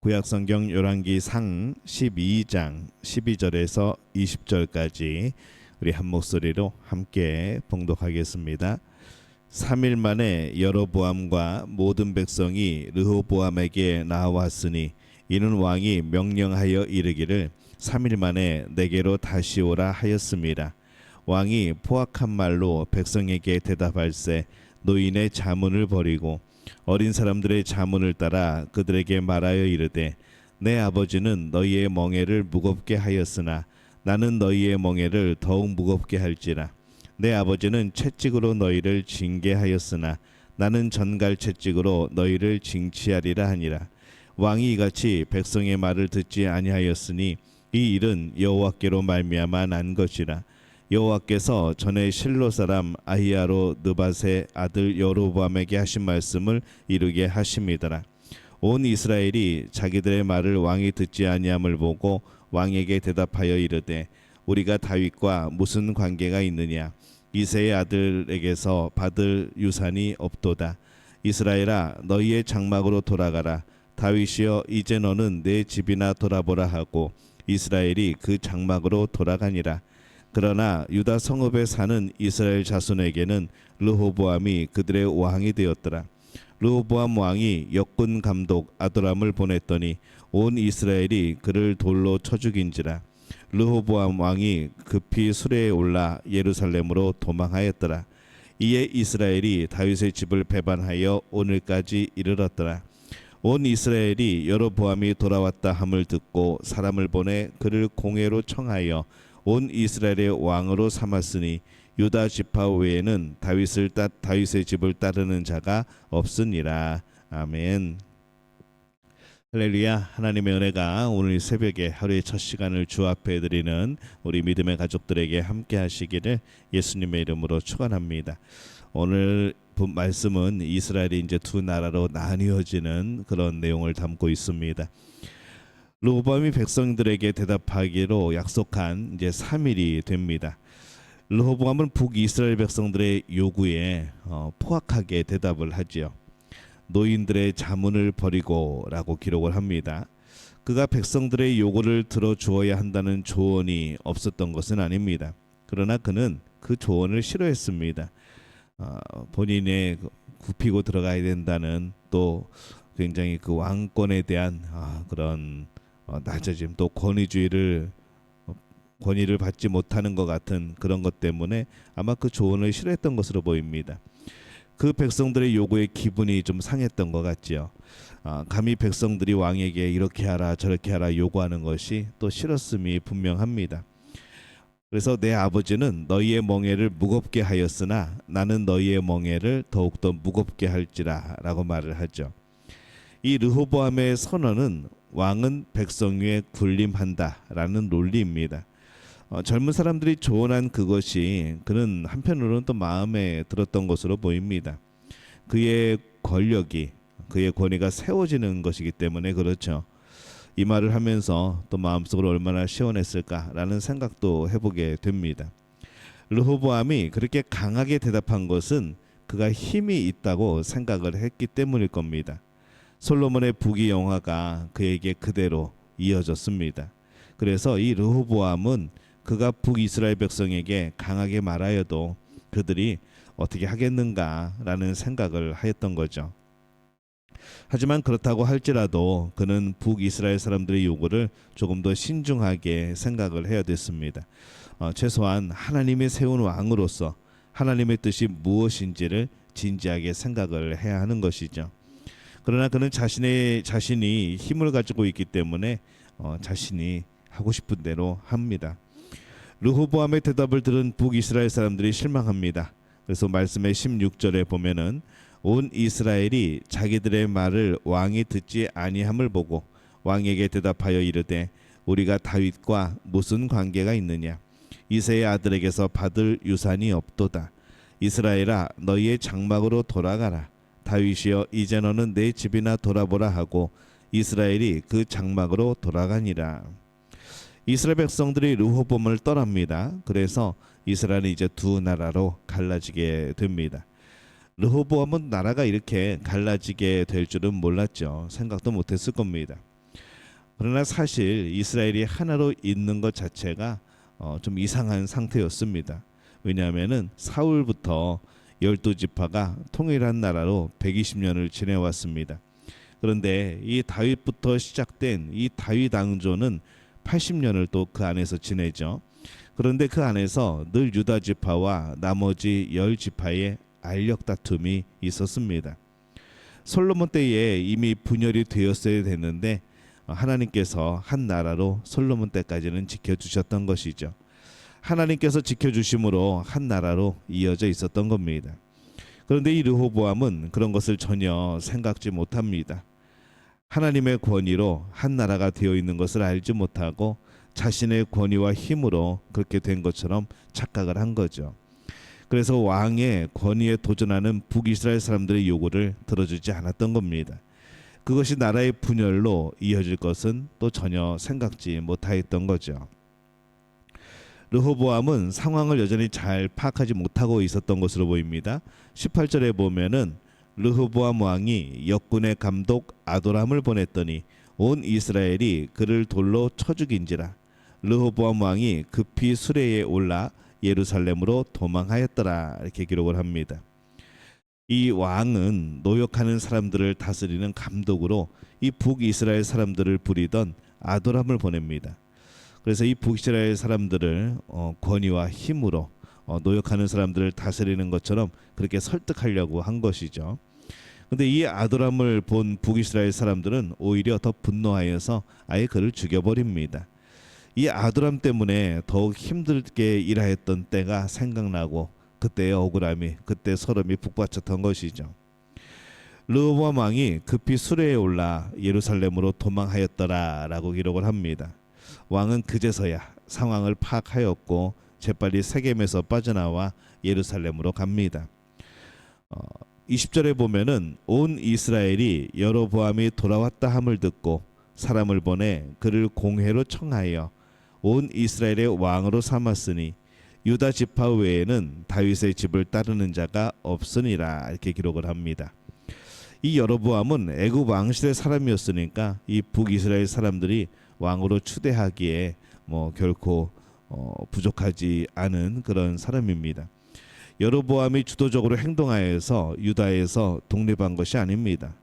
구약성경 열왕기 상 12장 12절에서 20절까지 우리 한 목소리로 함께 봉독하겠습니다. 3일 만에 여로보암과 모든 백성이 르호보암에게 나왔으니 이는 왕이 명령하여 이르기를 3일 만에 내게로 다시 오라 하였습니다. 왕이 포악한 말로 백성에게 대답할세 노인의 자문을 버리고 어린 사람들의 자문을 따라 그들에게 말하여 이르되 내 아버지는 너희의 멍에를 무겁게 하였으나 나는 너희의 멍에를 더욱 무겁게 할지라. 내 아버지는 채찍으로 너희를 징계하였으나 나는 전갈 채찍으로 너희를 징치하리라 하니라. 왕이 이같이 백성의 말을 듣지 아니하였으니 이 일은 여호와께로 말미암아 난 것이라 여호와께서 전에 실로 사람 아히야로 느밧의 아들 여로보암에게 하신 말씀을 이루게 하심이더라. 온 이스라엘이 자기들의 말을 왕이 듣지 아니함을 보고 왕에게 대답하여 이르되 우리가 다윗과 무슨 관계가 있느냐 이세의 아들에게서 받을 유산이 없도다. 이스라엘아 너희의 장막으로 돌아가라. 다윗이여 이제 너는 내 집이나 돌아보라 하고 이스라엘이 그 장막으로 돌아가니라. 그러나 유다 성읍에 사는 이스라엘 자손에게는 르호보암이 그들의 왕이 되었더라. 르호보암 왕이 역군 감독 아도람을 보냈더니 온 이스라엘이 그를 돌로 쳐 죽인지라. 르호보암 왕이 급히 수레에 올라 예루살렘으로 도망하였더라. 이에 이스라엘이 다윗의 집을 배반하여 오늘까지 이르렀더라. 온 이스라엘이 여로보암이 돌아왔다 함을 듣고 사람을 보내 그를 공회로 청하여 온 이스라엘의 왕으로 삼았으니 유다 지파 외에는 다윗을 따 다윗의 집을 따르는 자가 없으니라. 아멘. 할렐루야 하나님의 은혜가 오늘 새벽에 하루의 첫 시간을 주 앞에 드리는 우리 믿음의 가족들에게 함께 하시기를 예수님의 이름으로 축원합니다. 오늘 본 말씀은 이스라엘이 이제 두 나라로 나뉘어지는 그런 내용을 담고 있습니다. 르호보암이 백성들에게 대답하기로 약속한 이제 3일이 됩니다. 르호보암은 북이스라엘 백성들의 요구에 어, 포악하게 대답을 하지요. 노인들의 자문을 버리고라고 기록을 합니다. 그가 백성들의 요구를 들어 주어야 한다는 조언이 없었던 것은 아닙니다. 그러나 그는 그 조언을 싫어했습니다. 어, 본인의 그 굽히고 들어가야 된다는 또 굉장히 그 왕권에 대한 아, 그런 어, 낮아짐 또 권위주의를 어, 권위를 받지 못하는 것 같은 그런 것 때문에 아마 그 조언을 싫어했던 것으로 보입니다. 그 백성들의 요구에 기분이 좀 상했던 것 같지요. 아, 감히 백성들이 왕에게 이렇게 하라 저렇게 하라 요구하는 것이 또 싫었음이 분명합니다. 그래서 내 아버지는 너희의 멍에를 무겁게 하였으나 나는 너희의 멍에를 더욱더 무겁게 할지라라고 말을 하죠. 이 르호보암의 선언은 왕은 백성 위에 군림한다라는 논리입니다. 어, 젊은 사람들이 조언한 그것이 그는 한편으로는 또 마음에 들었던 것으로 보입니다. 그의 권력이 그의 권위가 세워지는 것이기 때문에 그렇죠. 이 말을 하면서 또 마음속으로 얼마나 시원했을까라는 생각도 해보게 됩니다. 르호보암이 그렇게 강하게 대답한 것은 그가 힘이 있다고 생각을 했기 때문일 겁니다. 솔로몬의 부귀 영화가 그에게 그대로 이어졌습니다. 그래서 이 르호보암은 그가 북이스라엘 백성에게 강하게 말하여도 그들이 어떻게 하겠는가라는 생각을 하였던 거죠. 하지만 그렇다고 할지라도 그는 북이스라엘 사람들의 요구를 조금 더 신중하게 생각을 해야 됐습니다. 어, 최소한 하나님이 세운 왕으로서 하나님의 뜻이 무엇인지를 진지하게 생각을 해야 하는 것이죠. 그러나 그는 자신의 자신이 힘을 가지고 있기 때문에 어, 자신이 하고 싶은 대로 합니다. 르호보암의 대답을 들은 북이스라엘 사람들이 실망합니다. 그래서 말씀의 16절에 보면은 온 이스라엘이 자기들의 말을 왕이 듣지 아니함을 보고 왕에게 대답하여 이르되 우리가 다윗과 무슨 관계가 있느냐 이세의 아들에게서 받을 유산이 없도다 이스라엘아 너희의 장막으로 돌아가라 다윗이여 이제 너는 내 집이나 돌아보라 하고 이스라엘이 그 장막으로 돌아가니라 이스라엘 백성들이 르호봄을 떠납니다. 그래서 이스라엘이 이제 두 나라로 갈라지게 됩니다. 르호보암은 나라가 이렇게 갈라지게 될 줄은 몰랐죠. 생각도 못했을 겁니다. 그러나 사실 이스라엘이 하나로 있는 것 자체가 어, 좀 이상한 상태였습니다. 왜냐하면은 사울부터 열두 지파가 통일한 나라로 120년을 지내왔습니다. 그런데 이 다윗부터 시작된 이 다윗 왕조는 80년을 또 그 안에서 지내죠. 그런데 그 안에서 늘 유다 지파와 나머지 열 지파의 알력 다툼이 있었습니다. 솔로몬 때에 이미 분열이 되었어야 됐는데 하나님께서 한 나라로 솔로몬 때까지는 지켜주셨던 것이죠. 하나님께서 지켜주심으로 한 나라로 이어져 있었던 겁니다. 그런데 이 르호보암은 그런 것을 전혀 생각지 못합니다. 하나님의 권위로 한 나라가 되어 있는 것을 알지 못하고 자신의 권위와 힘으로 그렇게 된 것처럼 착각을 한 거죠. 그래서 왕의 권위에 도전하는 북이스라엘 사람들의 요구를 들어주지 않았던 겁니다. 그것이 나라의 분열로 이어질 것은 또 전혀 생각지 못하였던 거죠. 르호보암은 상황을 여전히 잘 파악하지 못하고 있었던 것으로 보입니다. 18절에 보면은 르호보암 왕이 역군의 감독 아도람을 보냈더니 온 이스라엘이 그를 돌로 쳐 죽인지라 르호보암 왕이 급히 수레에 올라 예루살렘으로 도망하였더라 이렇게 기록을 합니다. 이 왕은 노역하는 사람들을 다스리는 감독으로 이 북이스라엘 사람들을 부리던 아도람을 보냅니다. 그래서 이 북이스라엘 사람들을 어, 권위와 힘으로 어, 노역하는 사람들을 다스리는 것처럼 그렇게 설득하려고 한 것이죠. 근데 이 아도람을 본 북이스라엘 사람들은 오히려 더 분노하여서 아예 그를 죽여버립니다. 이 아도람 때문에 더욱 힘들게 일하였던 때가 생각나고 그때의 억울함이 그때 서름이 북받쳤던 것이죠. 르호보암 왕이 급히 수레에 올라 예루살렘으로 도망하였더라라고 기록을 합니다. 왕은 그제서야 상황을 파악하였고 재빨리 세겜에서 빠져나와 예루살렘으로 갑니다. 어, 20절에 보면은 온 이스라엘이 여로보암이 돌아왔다 함을 듣고 사람을 보내 그를 공회로 청하여 온 이스라엘의 왕으로 삼았으니 유다 지파 외에는 다윗의 집을 따르는 자가 없으니라 이렇게 기록을 합니다. 이 여로보암은 애굽 왕실의 사람이었으니까 이 북이스라엘 사람들이 왕으로 추대하기에 뭐 결코 어, 부족하지 않은 그런 사람입니다. 여로보암이 주도적으로 행동하여서 유다에서 독립한 것이 아닙니다.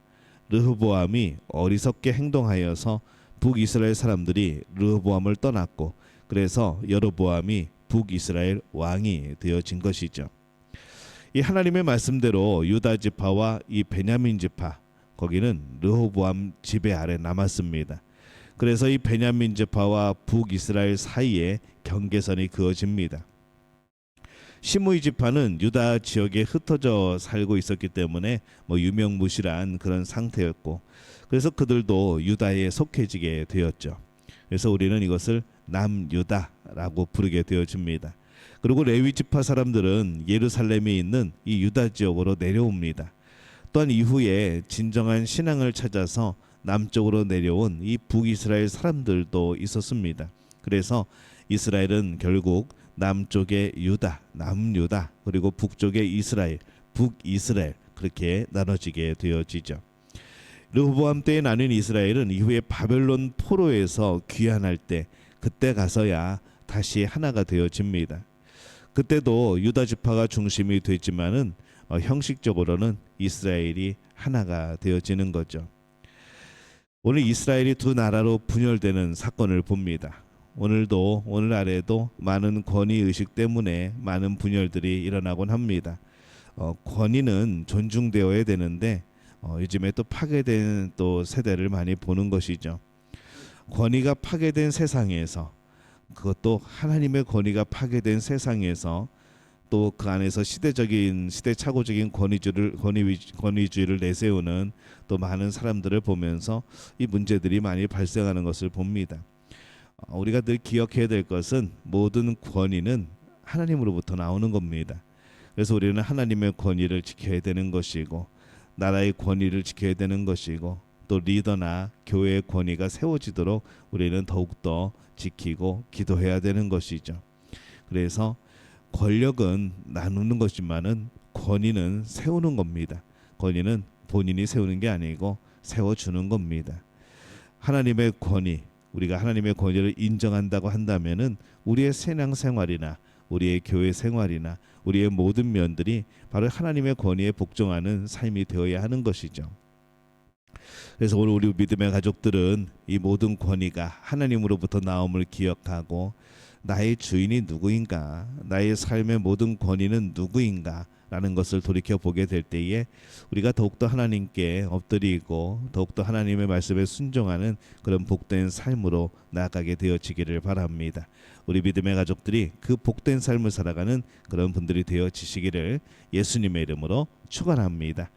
르호보암이 어리석게 행동하여서 북이스라엘 사람들이 르호보암을 떠났고 그래서 여로보암이 북이스라엘 왕이 되어진 것이죠. 이 하나님의 말씀대로 유다 지파와 이 베냐민 지파 거기는 르호보암 지배 아래 남았습니다. 그래서 이 베냐민 지파와 북이스라엘 사이에 경계선이 그어집니다. 시므이 지파는 유다 지역에 흩어져 살고 있었기 때문에 뭐 유명무실한 그런 상태였고 그래서 그들도 유다에 속해지게 되었죠. 그래서 우리는 이것을 남유다라고 부르게 되어집니다. 그리고 레위 지파 사람들은 예루살렘에 있는 이 유다 지역으로 내려옵니다. 또한 이후에 진정한 신앙을 찾아서 남쪽으로 내려온 이 북이스라엘 사람들도 있었습니다. 그래서 이스라엘은 결국 남쪽의 유다, 남유다, 그리고 북쪽의 이스라엘, 북이스라엘 그렇게 나눠지게 되어지죠. 르호보암 때에 나뉜 이스라엘은 이후에 바벨론 포로에서 귀환할 때 그때 가서야 다시 하나가 되어집니다. 그때도 유다 지파가 중심이 되지만은 어, 형식적으로는 이스라엘이 하나가 되어지는 거죠. 오늘 이스라엘이 두 나라로 분열되는 사건을 봅니다. 오늘도 오늘 아래도 많은 권위 의식 때문에 많은 분열들이 일어나곤 합니다. 어, 권위는 존중되어야 되는데 어, 요즘에 또 파괴된 또 세대를 많이 보는 것이죠. 권위가 파괴된 세상에서 그것도 하나님의 권위가 파괴된 세상에서 또 그 안에서 시대적인 시대착오적인 권위주를 권위 권위주의를 내세우는 또 많은 사람들을 보면서 이 문제들이 많이 발생하는 것을 봅니다. 어, 우리가 늘 기억해야 될 것은 모든 권위는 하나님으로부터 나오는 겁니다. 그래서 우리는 하나님의 권위를 지켜야 되는 것이고 나라의 권위를 지켜야 되는 것이고 또 리더나 교회의 권위가 세워지도록 우리는 더욱더 지키고 기도해야 되는 것이죠. 그래서 권력은 나누는 것이지만은 권위는 세우는 겁니다. 권위는 본인이 세우는 게 아니고 세워주는 겁니다. 하나님의 권위, 우리가 하나님의 권위를 인정한다고 한다면은 우리의 신앙 생활이나 우리의 교회 생활이나 우리의 모든 면들이 바로 하나님의 권위에 복종하는 삶이 되어야 하는 것이죠. 그래서 오늘 우리 믿음의 가족들은 이 모든 권위가 하나님으로부터 나옴을 기억하고 나의 주인이 누구인가, 나의 삶의 모든 권위는 누구인가, 라는 것을 돌이켜 보게 될 때에 우리가 더욱더 하나님께 엎드리고 더욱더 하나님의 말씀에 순종하는 그런 복된 삶으로 나아가게 되어지기를 바랍니다. 우리 믿음의 가족들이 그 복된 삶을 살아가는 그런 분들이 되어지시기를 예수님의 이름으로 축원합니다.